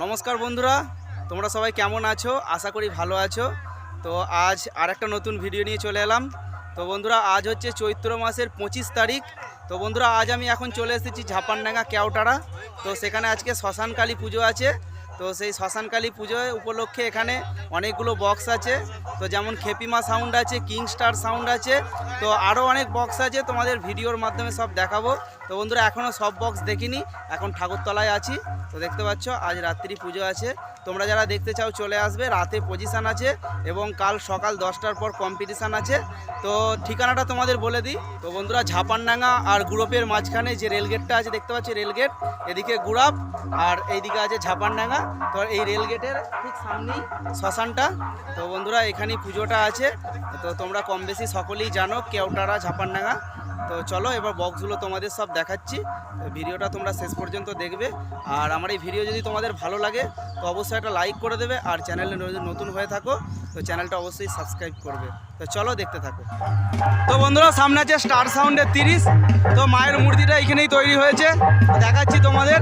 নমস্কার বন্ধুরা, তোমরা সবাই কেমন আছো? আশা করি ভালো আছো। তো আজ আর একটা নতুন ভিডিও নিয়ে চলে এলাম। তো বন্ধুরা, আজ হচ্ছে চৈত্র মাসের পঁচিশ তারিখ। তো বন্ধুরা, আজ আমি এখন চলে এসেছি ঝাপানডাঙ্গা কেওটারা তো সেখানে আজকে শ্মশানকালী পুজো আছে। তো সেই শ্মশানকালী পুজোয় উপলক্ষে এখানে অনেকগুলো বক্স আছে। তো যেমন খেপিমা সাউন্ড আছে কিং স্টার সাউন্ড আছে, তো আরও অনেক বক্স আছে। তোমাদের ভিডিওর মাধ্যমে সব দেখাবো। তো বন্ধুরা এখনও সব বক্স দেখিনি। এখন ঠাকুরতলায় আছি। তো দেখতে পাচ্ছ, আজ রাত্রি পুজো আছে। তোমরা যারা দেখতে চাও চলে আসবে। রাতে পজিশান আছে এবং কাল সকাল দশটার পর কম্পিটিশান আছে। তো ঠিকানাটা তোমাদের বলে দিই। তো বন্ধুরা, ঝাপানডাঙ্গা আর গুড়পের মাঝখানে যে রেলগেটটা আছে, দেখতে পাচ্ছি রেলগেট এদিকে গুড়াপ আর এইদিকে আছে ঝাপানডাঙ্গা। তো এই রেলগেটের ঠিক সামনেই শ্মশানটা। তো বন্ধুরা, এখানেই পুজোটা আছে। তো তোমরা কম বেশি সকলেই জানো কেওটারা ঝাপানডাঙ্গা। তো চলো, এবার বক্সগুলো তোমাদের সব দেখাচ্ছি। ভিডিওটা তোমরা শেষ পর্যন্ত দেখবে। আর আমার এই ভিডিও যদি তোমাদের ভালো লাগে, তো অবশ্যই একটা লাইক করে দেবে আর চ্যানেলে নতুন হয়ে থাকো, তো চ্যানেলটা অবশ্যই সাবস্ক্রাইব করবে। তো চলো, দেখতে থাকো। তো বন্ধুরা, সামনে আছে স্টার সাউন্ডের তিরিশ। তো মায়ের মূর্তিটা এখানেই তৈরি হয়েছে। দেখাচ্ছি তোমাদের।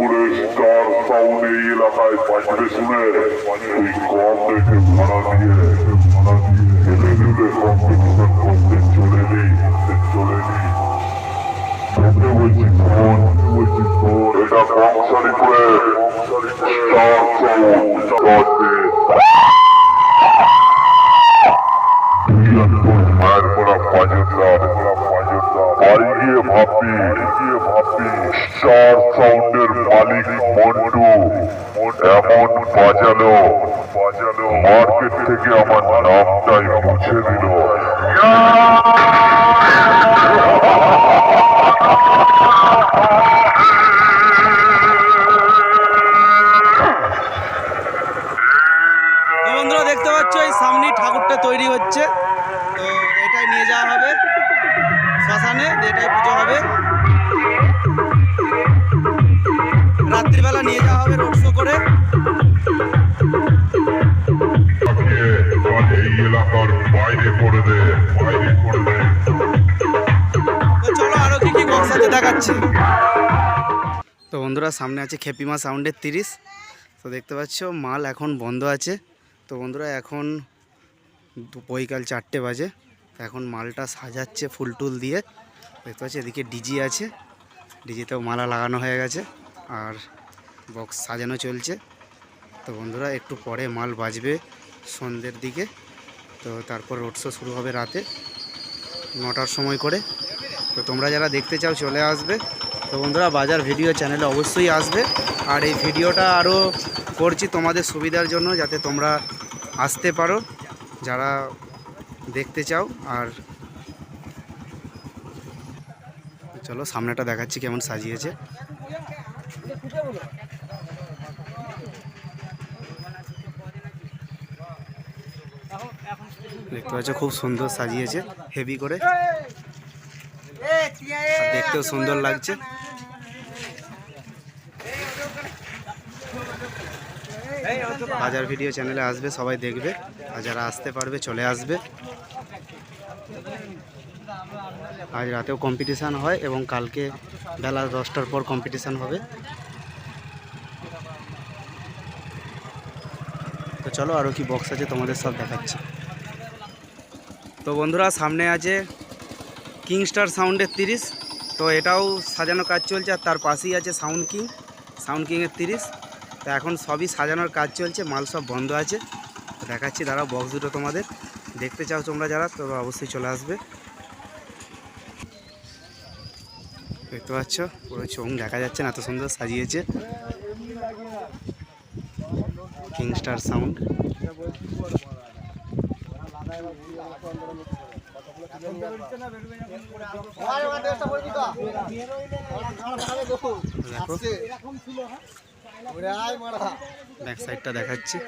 কংসারিপুরে স্টার এই এলাকায় বাজবে শুনে এই কম দেখে ভাড়া দিয়ে ভাড়া দিয়ে ছেলে দিলে কম্পিটিশন করতে চলে নেই চলে নেই তোকে বলছি ফোন বলছি ফোন। এটা কংসারিপুরে স্টার মার্কেট থেকে আমার আছে তো বন্ধুরা, সামনে আছে খেপিমা সাউন্ডের তিরিশ। তো দেখতে পাচ্ছ, মাল এখন বন্ধ আছে। তো বন্ধুরা, এখন বৈকাল চারটে বাজে। এখন মালটা সাজাচ্ছে ফুল টুল দিয়ে। দেখতে পাচ্ছি, এদিকে ডিজি আছে। ডিজিতেও মালা লাগানো হয়ে গেছে আর বক্স সাজানো চলছে। তো বন্ধুরা, একটু পরে মাল বাজবে সন্ধ্যের দিকে। তো তারপর রোড শো শুরু হবে রাতে। নটার সময় করে। তো তোমরা যারা দেখতে চাও চলে আসবে। তো বন্ধুরা, বাজার ভিডিও চ্যানেলে অবশ্যই আসবে। আর এই ভিডিওটা আরও করছি তোমাদের সুবিধার জন্য, যাতে তোমরা আসতে পারো, যারা দেখতে চাও। আর চলো, সামনেটা দেখাচ্ছি কেমন সাজিয়েছে। দেখতে পাচ্ছ, খুব সুন্দর সাজিয়েছে হেভি করে। দেখতেও সুন্দর লাগছে। বাজার ভিডিও চ্যানেলে আসবে, সবাই দেখবে। আর যারা আসতে পারবে, চলে আসবে। আজ রাতেও কম্পিটিশান হয় এবং কালকে বেলা দশটার পর কম্পিটিশান হবে। তো চলো আরও কি বক্স আছে তোমাদের সব দেখাচ্ছি। তো বন্ধুরা, সামনে আছে কিংস্টার সাউন্ডের তিরিশ। তো এটাও সাজানো কাজ চলছে, আর তার পাশেই আছে সাউন্ড কিং সাউন্ড কিংয়ের তিরিশ। তো এখন সবই সাজানোর কাজ চলছে, মাল সব বন্ধ আছে। দেখাচ্ছি, দাঁড়াও বক্স দুটো তোমাদের। দেখতে চাও তোমরা যারা, তো অবশ্যই চলে আসবে। দেখতে পাচ্ছ, পুরো চোখ দেখা যাচ্ছে না, এত সুন্দর সাজিয়েছে। কিংস্টার সাউন্ড ব্যাক দেখাচ্ছি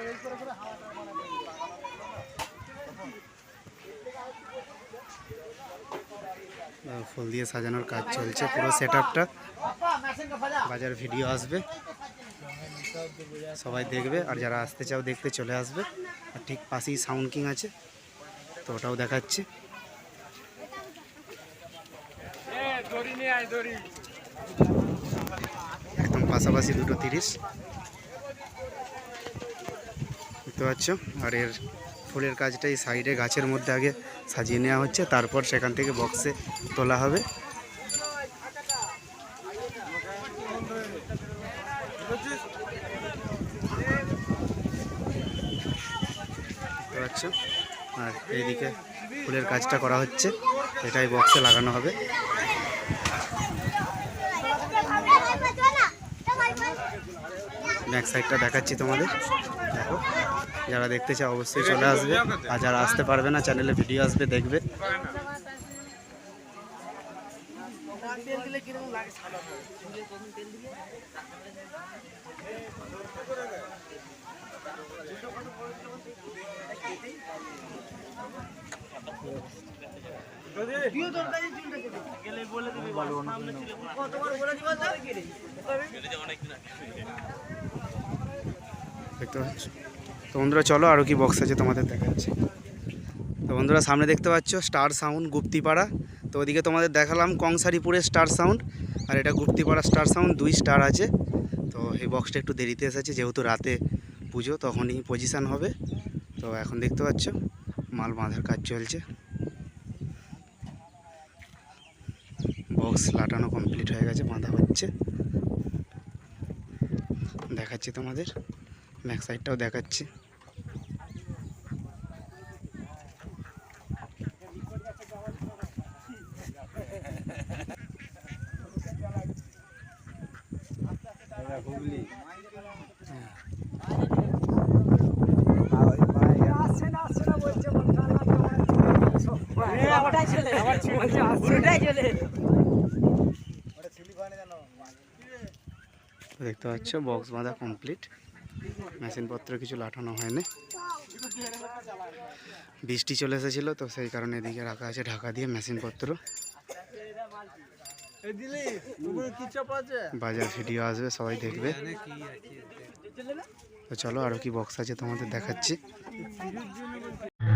ফুল দিয়ে সাজানোর কাজ চলছে পুরো সেট আপটা বাজার ভিডিও আসবে সবাই দেখবে আর যারা আসতে চাও দেখতে চলে আসবে। আর ঠিক পাশেই সাউন্ড কিং আছে, তো ওটাও দেখাচ্ছি। একদম পাশাপাশি দুটো তিরিশ। দেখতে পাচ্ছ? আর এর ফুলের কাজটা এই সাইডে গাছের মধ্যে আগে সাজিয়ে নেওয়া হচ্ছে, তারপর সেখান থেকে বক্সে তোলা হবে। আর এইদিকে ফুলের কাজটা করা হচ্ছে, এটাই বক্সে লাগানো হবে। ব্যাক সাইডটা দেখাচ্ছি তোমাদের। দেখো, যারা দেখতে চাও অবশ্যই চলে আসবে। আর যারা আসতে পারবে না, চ্যানেলে ভিডিও আসবে, দেখবে। দেখতে পাচ্ছ? তো বন্ধুরা, চলো আরও কি বক্স আছে তোমাদের দেখাচ্ছি। তো বন্ধুরা, সামনে দেখতে পাচ্ছ স্টার সাউন্ড গুপ্তিপাড়া। তো ওদিকে তোমাদের দেখালাম কংসারিপুরের স্টার সাউন্ড আর এটা গুপ্তিপাড়া স্টার সাউন্ড দুই স্টার আছে। তো এই বক্সটা একটু দেরিতে এসেছে, যেহেতু রাতে পুজো, তখনই পজিশান হবে। তো এখন দেখতে পাচ্ছ, মাল বাঁধার কাজ চলছে। বক্স লাটানো কমপ্লিট হয়ে গেছে বাঁধা হচ্ছে। দেখাচ্ছি তোমাদের ব্যাক সাইডটাও দেখাচ্ছি। তো দেখতে পাচ্ছ বক্স বাঁধা কমপ্লিট মেশিনপত্র কিছু লাটানো হয়নি। বৃষ্টি চলে এসেছিল তো সেই কারণে এদিকে রাখা আছে ঢাকা দিয়ে মেশিনপত্র। বাজার ভিডিও আসবে সবাই দেখবে। তো চলো আরও কি বক্স আছে তোমাদের দেখাচ্ছি।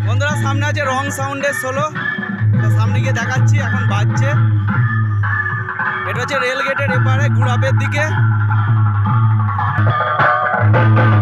বন্ধুরা সামনে আছে রং সাউন্ডের সোলো তো সামনে গিয়ে দেখাচ্ছি এখন বাজছে। এটা হচ্ছে রেল গেটের এপারে গুড়াপের দিকে। Thank you.